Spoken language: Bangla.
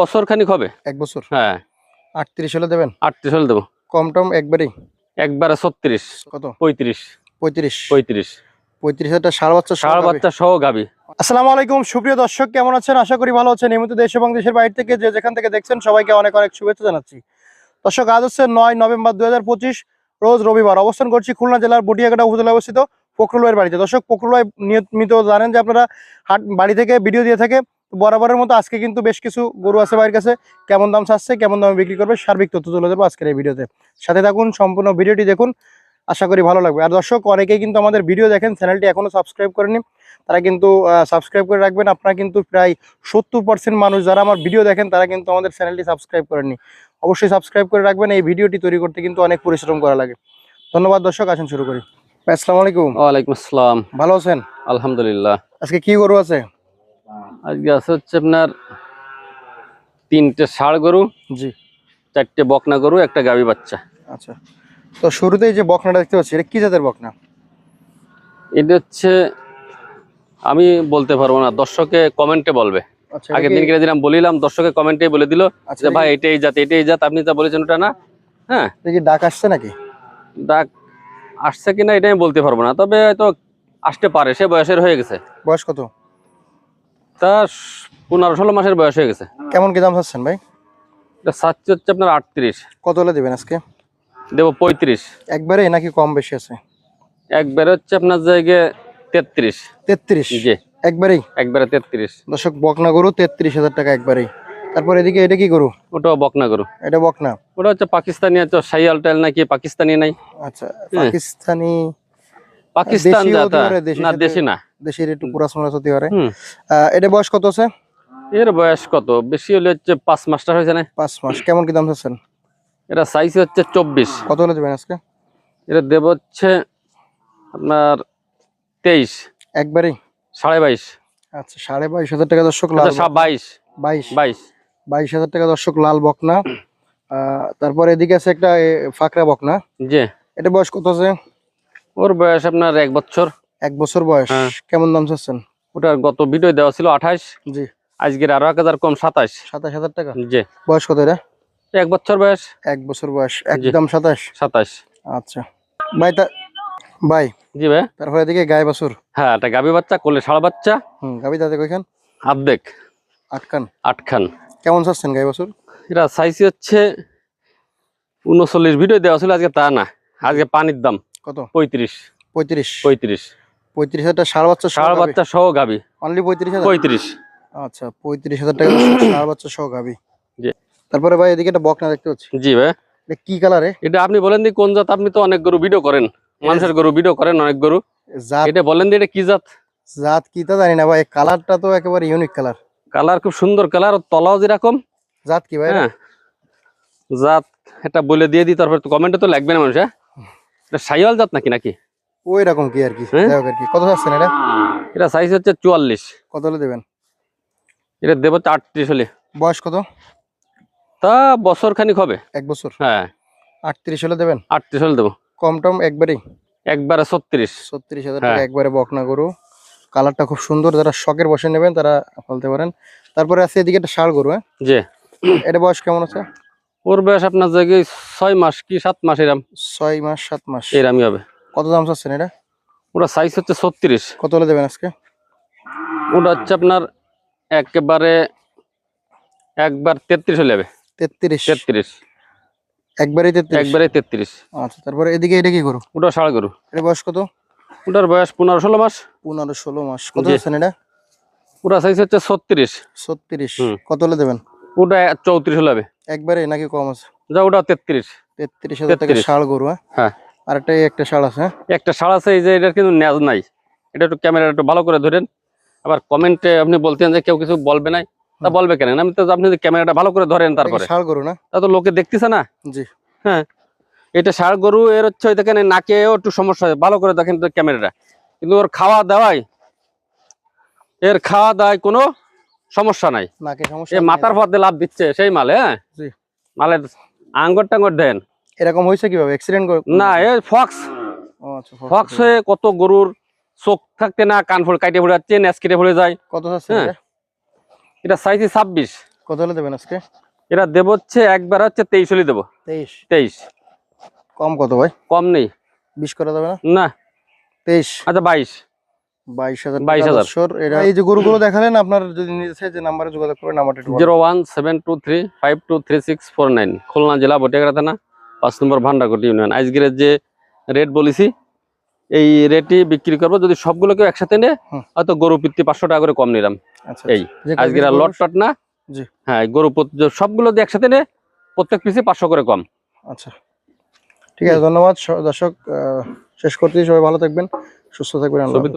বছর খানিক হবে। এক বছর? হ্যাঁ। আটত্রিশ হলে দেবেন? আটত্রিশ হলে দেবো। কম টম একবারেই? একবারে ছত্রিশ। কত? পঁয়ত্রিশ। পঁয়ত্রিশ। পঁয়ত্রিশ। পঁয়ত্রিশ হাজার টাকা ষাড় বাচ্চা সহ গাভী। বাচ্চা সহ গাবি। আসসালামু আলাইকুম সুপ্রিয় দর্শক কেমন আছেন? আশা করি ভালো আছেন। এই মুহূর্তে দেশ এবং দেশের বাইরে থেকে যে যেখান থেকে দেখছেন সবাইকে অনেক অনেক শুভেচ্ছা জানাচ্ছি। দর্শক আজ হচ্ছে নয় নভেম্বর দুই হাজার পঁচিশ রোজ রবিবার। অবস্থান করছি খুলনা জেলার বটিয়াঘাটা উপজেলায় অবস্থিত বাড়িতে। দর্শক নিয়মিত জানেন যে আপনারা হাট বাড়ি থেকে ভিডিও দিয়ে থাকে। বরাবরের মতো আজকে কিন্তু বেশ কিছু গরু আছে বাড়ির কাছে। কেমন দাম চাচ্ছে কেমন দামে বিক্রি করবে সার্বিক তথ্য তুলে দেবো আজকের এই ভিডিওতে। সাথে থাকুন সম্পূর্ণ ভিডিওটি দেখুন। আশা করি ভালো লাগবে। আর দর্শক অনেকেই কিন্তু আমাদের ভিডিও দেখেন চ্যানেলটি এখনও সাবস্ক্রাইব করেনি। তারা কিন্তু সাবস্ক্রাইব করে রাখবেন। আপনারা কিন্তু প্রায় সত্তর পার্সেন্ট মানুষ যারা আমার ভিডিও দেখেন তারা কিন্তু আমাদের চ্যানেলটি সাবস্ক্রাইব করেননি। অবশ্যই সাবস্ক্রাইব করে রাখবেন। এই ভিডিওটি তৈরি করতে কিন্তু অনেক পরিশ্রম করা লাগে। ধন্যবাদ দর্শক আসেন শুরু করি। আসসালামু আলাইকুম। ওয়ালাইকুম আসসালাম। ভালো আছেন? আলহামদুলিল্লাহ। আজকে কি গরু আছে? আজকে আছে হচ্ছে আপনার তিনটে ষাড় গরু জি। চারটে বকনা গরু একটা গাবি বাচ্চা। আচ্ছা। তো শুরুতেই যে বকনাটা দেখতে পাচ্ছি এটা কি জাতের বকনা? এটা হচ্ছে আমি বলতে পারব না দর্শকে কমেন্টে বলবে। আচ্ছা আগের দিন কি- যেরকম বলিলাম দর্শকে কমেন্টে বলে দিল আচ্ছা যে ভাই এটাই জাত এটাই জাত আপনি যা বলেছেন ওটা না? হ্যাঁ। কি ডাক আসছে নাকি? ডাক আসছে কিনা এটা আমি বলতে পারব না তবে হয়তো আসতে পারে সে বয়সের হয়ে গেছে। বয়স কত? তা পনেরো ষোলো মাসের বয়স হয়ে গেছে। কেমন কি দাম চাচ্ছেন ভাই? এটা হচ্ছে আপনার আটত্রিশ। কত হলে দেবেন আজকে? দেবো পঁয়ত্রিশ। একবারে নাকি কম বেশি আছে? একবারে হচ্ছে আপনার জায়গায় তেত্রিশ। তেত্রিশ? জি। একবারেই? একবারে তেত্রিশ। দর্শক বকনা গরু তেত্রিশ হাজার টাকা একবারেই। তারপর এদিকে এটা কি গরু? ওটাও বকনা গরু। এটা বকনা? ওটা হচ্ছে পাকিস্তানি আছে সাইয়াল টাইল নাকি পাকিস্তানি নাই। আচ্ছা পাকিস্তানি পাকিস্তান জাত? না দেশি না। দেশের একটু পারে। এটা বয়স কত আছে? এর বয়স কত? বেশি হলে হচ্ছে পাঁচ মাস্টার হয়েছে না? পাঁচ মাস। কেমন কি দাম চাচ্ছেন? এটা সাইজ হচ্ছে চব্বিশ। কত হলে দেবেন আজকে? এটা দেব হচ্ছে আপনার তেইশ। একবারেই? সাড়ে বাইশ। আচ্ছা সাড়ে বাইশ হাজার টাকা দর্শক লাল আচ্ছা, বাইশ। বাইশ। বাইশ। বাইশ হাজার টাকা দর্শক লাল বকনা। তারপর এদিকে আছে একটা ফাকরা বকনা। যে এটা বয়স কত আছে? ওর বয়স আপনার এক বছর। এক বছর বয়স। হ্যাঁ। কেমন দাম চাচ্ছেন? ওটার গত ভিডিও দেওয়া ছিল আঠাশ। জি। আজকের আরও এক হাজার কম সাতাশ। সাতাশ হাজার টাকা? যে বয়স কত এটা? এক বছর বয়স। এক বছর বয়স। একদম সাতাশ? সাতাশ। আচ্ছা। ভাই তা ভাই। জি ভাই। তারপরে এদিকে গায়ে বাছুর। হ্যাঁ একটা গাভী বাচ্চা কোলে ষাড় বাচ্চা। হুম গাবি দাদা কইখান আর্ধেক। আটকান আটখান। কেমন চাচ্ছেন গায়ে বাছুর? এরা সাইজ হচ্ছে উনচল্লিশ। ভিডিও দেওয়া ছিল আজকে তা না। আজকে পানির দাম। কত? পঁয়ত্রিশ। পঁয়ত্রিশ। পঁয়ত্রিশ। পঁয়ত্রিশ হাজার ষাড় বাচ্চা ষাড় বাচ্চা সহ গাভী অনলি পঁয়ত্রিশ হাজার? পঁয়ত্রিশ। আচ্ছা পঁয়ত্রিশ হাজার টাকা ষাড় বাচ্চা সহ গাবি। জি। তারপরে ভাই এদিকে একটা বকনা দেখতে পাচ্ছি। জি ভাই। এটা কি কালারে এটা আপনি বলেন দি কোন জাত আপনি তো অনেক গরু ভিডিও করেন। মানুষের গরু ভিডিও করেন অনেক গরু। জাত এটা বলেন দি এটা কি জাত? জাত কি তা জানি না ভাই। কালারটা তো একেবারে ইউনিক কালার কালার খুব সুন্দর কালার তলাও যেরকম। জাত কি ভাই? হ্যাঁ। জাত এটা বলে দিয়ে দিই তারপর কমেন্টে তো লাগবে না মানুষ হ্যাঁ? সাইওয়াল জাত নাকি নাকি? ওই রকম কি আর কি? হ্যাঁ? আর কি। কত চাচ্ছেন এটা? এটা সাইজ হচ্ছে চুয়াল্লিশ। কত হলে দেবেন? এটা দেবো হচ্ছে আটত্রিশ হলে। বয়স কত? তা বছর খানিক হবে। এক বছর? হ্যাঁ। আটত্রিশ হলে দেবেন? আটত্রিশ হলে দেবো। কম টম একবারেই? একবারে ছত্রিশ। ছত্রিশ হাজার হ্যাঁ। টাকা একবারে বকনা গরু। কালারটা খুব সুন্দর যারা শখের বসে নেবেন তারা ফলতে পারেন। তারপরে আছে এদিকে একটা ষাড় গরু হ্যাঁ? যে এটা বয়স কেমন আছে? ওর বয়স আপনার জায়গায় ছয় মাস কি সাত মাস এরাম? ছয় মাস সাত মাস। এরামই হবে। কত দাম চাচ্ছেন এটা? ওটা সাইজ হচ্ছে ছত্রিশ। কত হলে দেবেন আজকে? ওটা হচ্ছে আপনার একেবারে একবার তেত্রিশ হলে যাবে তেত্রিশ? তেত্রিশ। একবারে তেত্রিশ? আচ্ছা তারপরে এদিকে এটা কি গরু? ওটা ষাড় গরু। এটা বয়স কত? ওটার বয়স পনেরো ষোলো মাস। পনেরো ষোলো মাস। কত জি। চাচ্ছেন এটা? ওটা সাইজ হচ্ছে ছত্রিশ। ছত্রিশ। কত হলে দেবেন? ওটা চৌত্রিশ হলে হবে। একবারে নাকি কম আছে? যা ওটা তেত্রিশ। তেত্রিশ হাজার টাকা 33 ষাড় গরু হ্যাঁ? হ্যাঁ। আর একটা একটা ষাড় আছে হ্যাঁ? একটা ষাড় আছে এই যে এটার কিন্তু ন্যাজ নাই। এটা একটু ক্যামেরা একটু ভালো করে ধরেন। আবার কমেন্টে আপনি বলতেন যে কেউ কিছু বলবে নাই। তা বলবে কেন? আমি তো আপনি যদি ক্যামেরাটা ভালো করে ধরেন তারপরে। ষাড় গরু না? তা তো লোকে দেখতেছে না। জি। হ্যাঁ। এটা ষাড় গরু এর হচ্ছে ওই দেখেন নাকেও একটু সমস্যা হয়। ভালো করে দেখেন তো ক্যামেরাটা। কিন্তু ওর খাওয়া দাওয়াই এর খাওয়া দাওয়ায় কোনো সমস্যা নাই। মাথার পথে লাভ দিচ্ছে সেই মাল হ্যাঁ? মালের আঙ্গর টাঙ্গর দেন। এরকম হয়েছে কীভাবে? অ্যাক্সিডেন্ট না এ ফক্স আচ্ছা ফক্স হয়ে কত গরুর চোখ থাকতে না কান ফুল কাইটে পড়ে যাচ্ছে নেস কেটে পড়ে যায়। কত আছে হ্যাঁ। এটা সাইজ ছাব্বিশ। কত হলে দেবেন আজকে? এরা দেব হচ্ছে একবার হচ্ছে তেইশ হলে দেবো। তেইশ। তেইশ। কম কত ভাই? কম নেই। বিশ করা যাবে না? না। তেইশ। আচ্ছা বাইশ। এই যে গরুগুলো দেখালেন আপনার যদি নিতে যে নাম্বারে যোগাযোগ করে নাম্বারটা zero one seven two three five two three six four nine Khulna জেলা বটিয়াগড়া থানা পাঁচ নম্বর ভান্ডারকোটি ইউনিয়ন। আজকের যে রেট বলেছি এই রেটই বিক্রি করব। যদি সবগুলো একসাথে হয়তো গরু পিত্তি পাঁচশো টাকা করে কম নিলাম। আচ্ছা এই, আজকের লট টট না। হ্যাঁ গরু সবগুলো দিয়ে একসাথে নেয় প্রত্যেক পিসে পাঁচশো করে কম। আচ্ছা। ঠিক আছে ধন্যবাদ। দর্শক আহ, শেষ করতে সবাই ভালো থাকবেন সুস্থ থাকবেন।